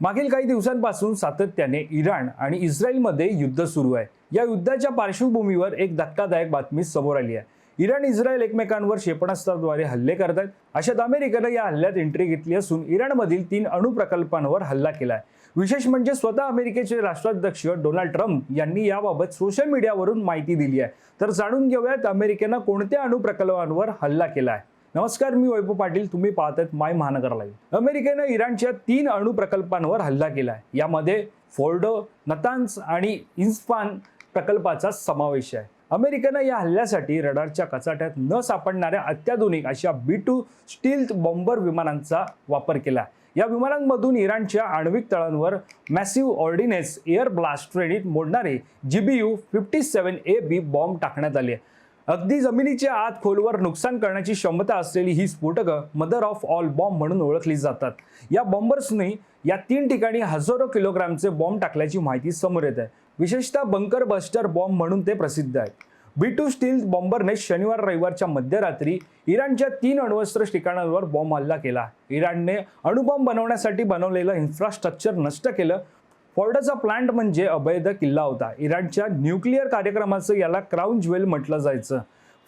मागील काही दिवसांपासून सातत्याने इराण आणि इस्रायलमध्ये युद्ध सुरू आहे. या युद्धाच्या पार्श्वभूमीवर एक धक्कादायक बातमी समोर आली आहे. इराण इस्रायल एकमेकांवर क्षेपणास्त्राद्वारे हल्ले करत आहेत अशात अमेरिकेनं या हल्ल्यात एंट्री घेतली असून इराणमधील तीन अणुप्रकल्पांवर हल्ला केला आहे. विशेष म्हणजे स्वतः अमेरिकेचे राष्ट्राध्यक्ष डोनाल्ड ट्रम्प यांनी याबाबत सोशल मीडियावरून माहिती दिली आहे. तर जाणून घेऊयात अमेरिकेनं कोणत्या अणुप्रकल्पांवर हल्ला केला आहे. नमस्कार मी वैभव पाटील. तुम्ही पाहतात माय महानगर लाईव्ह. अमेरिकेनं इराणच्या तीन अणुप्रकल्पांवर हल्ला केला आहे यामध्ये फोर्डो नतान्स आणि इन्स्पान प्रकल्पाचा समावेश आहे. अमेरिकेनं या हल्ल्यासाठी रडारच्या कचाट्यात न सापडणाऱ्या अत्याधुनिक अशा बी टू स्टील बॉम्बर विमानांचा वापर केला. या विमानांमधून इराणच्या आण्विक तळांवर मॅसिव्ह ऑर्डिनेन्स एअर ब्लास्ट श्रेणीत मोडणारे G B U fifty seven A B bomb टाकण्यात आले. आहे अगदी जमिनीच्या आत खोलवर नुकसान करण्याची क्षमता असलेली ही स्फोटकं मदर ऑफ ऑल बॉम्ब म्हणून ओळखली जातात. या बॉम्बर्सनी या तीन ठिकाणी हजारो किलोग्रामचे बॉम्ब टाकल्याची माहिती समोर येत आहे. विशेषतः बंकर बस्टर बॉम्ब म्हणून ते प्रसिद्ध आहेत. बी टू स्टील बॉम्बरने शनिवार रविवारच्या मध्यरात्री इराणच्या तीन अण्वस्त्र ठिकाणांवर बॉम्ब हल्ला केला. इराणने अणुबॉम्ब बनवण्यासाठी बनवलेलं इन्फ्रास्ट्रक्चर नष्ट केलं. फॉर्डचा प्लांट म्हणजे अवैध किल्ला होता. इराणच्या न्यूक्लिअर कार्यक्रमाचं याला क्राऊन ज्वेल म्हटलं जायचं.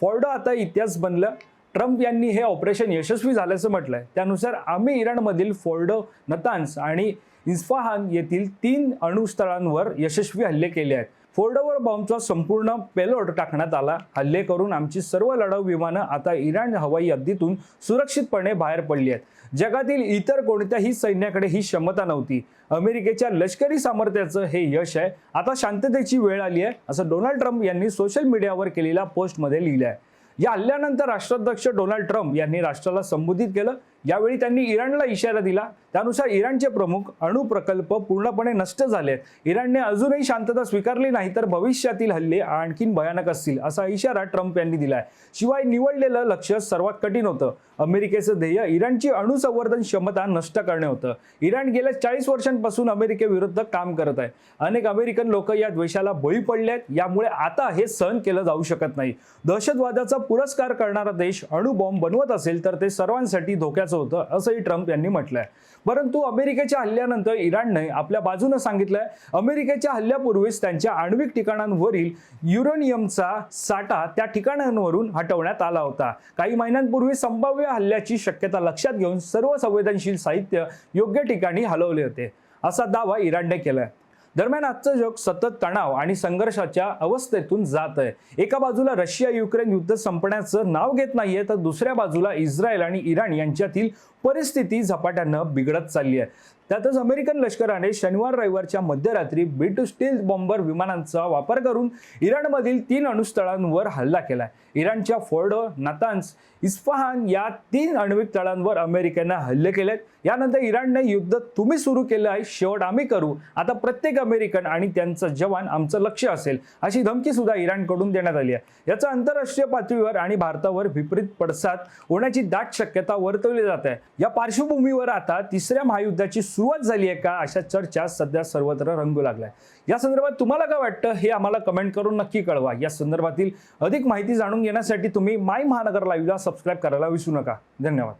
फॉर्डो आता इतिहास बनलं. ट्रम्प यांनी हे ऑपरेशन यशस्वी झाल्याचं म्हटलंय. त्यानुसार आम्ही इराणमधील फोर्डो नतान्स आणि इस्फाहान येथील तीन अणुस्थळांवर यशस्वी हल्ले केले आहेत. फोर्डोवर बॉम्बचा संपूर्ण पेलोड टाकण्यात आला. हल्ले करून आमची सर्व लढाऊ विमानं आता इराण हवाई हद्दीतून सुरक्षितपणे बाहेर पडली आहेत. जगातील इतर कोणत्याही सैन्याकडे ही क्षमता नव्हती. अमेरिकेच्या लष्करी सामर्थ्याचं हे यश आहे. आता शांततेची वेळ आली आहे असं डोनाल्ड ट्रम्प यांनी सोशल मीडियावर केलेल्या पोस्टमध्ये लिहिलं आहे या हल्ल्यानंतर राष्ट्राध्यक्ष डोनाल्ड ट्रम्प यांनी राष्ट्राला संबोधित केलं. यावेळी त्यांनी इराणला इशारा दिला. त्यानुसार इराणचे प्रमुख अणु प्रकल्प पूर्णपणे नष्ट झाले. आहेत इराणने अजूनही शांतता स्वीकारली नाही तर भविष्यातील हल्ले आणखीन भयानक असतील असा इशारा ट्रम्प यांनी दिलाय. शिवाय निवडलेलं लक्ष सर्वात कठीण होतं. अमेरिकेचं ध्येय इराणची अणुसंवर्धन क्षमता नष्ट करणे होतं. इराण गेल्या चाळीस वर्षांपासून अमेरिकेविरुद्ध काम करत आहे. अनेक अमेरिकन लोक या द्वेषाला बळी पडले आहेत यामुळे आता हे सहन केलं जाऊ शकत नाही. दहशतवादाचा पुरस्कार करणारा देश अणुबॉम्ब बनवत असेल तर ते सर्वांसाठी धोक्याचं होतं असंही ट्रम्प यांनी म्हटलंय. परंतु अमेरिकेच्या हल्ल्यानंतर इराणने आपल्या बाजूनं सांगितलंय अमेरिकेच्या हल्ल्यापूर्वीच त्यांच्या आण्विक ठिकाणांवरील युरेनियमचा साठा त्या ठिकाणांवरून हटवण्यात आला होता. काही महिन्यांपूर्वी संभाव्य हल्ल्याची शक्यता लक्षात घेऊन सर्व संवेदनशील साहित्य योग्य ठिकाणी हलवले होते. असा दावा इराणने केलाय. दरम्यान आजचं जग सतत तणाव आणि संघर्षाच्या अवस्थेतून जात आहे. एका बाजूला रशिया युक्रेन युद्ध संपण्याचं नाव घेत नाहीये तर दुसऱ्या बाजूला इस्रायल आणि इराण यांच्यातील परिस्थिती झपाट्यानं बिघडत चालली आहे. त्यातच अमेरिकन लष्कराने शनिवार रविवारच्या मध्यरात्री बी टू स्टील बॉम्बर विमानांचा वापर करून इराणमधील तीन अणुस्थळांवर हल्ला केला आहे. इराणच्या फोर्डो नातान्स इस्फहान या तीन आण्विक तळांवर अमेरिकेनं हल्ले केलेत. यानंतर इराणने युद्ध तुम्ही सुरू केलं आहे शेवट आम्ही करू. आता प्रत्येक अमेरिकन आणि त्यांचा जवान आमचं लक्ष असेल अशी धमकी सुद्धा इराणकडून देण्यात आली आहे. याचा आंतरराष्ट्रीय पातळीवर आणि भारतावर विपरीत पडसाद होण्याची दाट शक्यता वर्तवली जात आहे. या पार्श्वभूमीवर आता तिसऱ्या महायुद्धाची सुरुवात झाली आहे का अशा चर्चा सध्या सर्वत्र रंगू लागल्या या संदर्भात तुम्हाला काय वाटतं हे आम्हाला कमेंट करून नक्की कळवा. या संदर्भातील अधिक माहिती जाणून घेण्यासाठी तुम्ही माय महानगर लाईव्हला सबस्क्राईब करायला विसरू नका. धन्यवाद.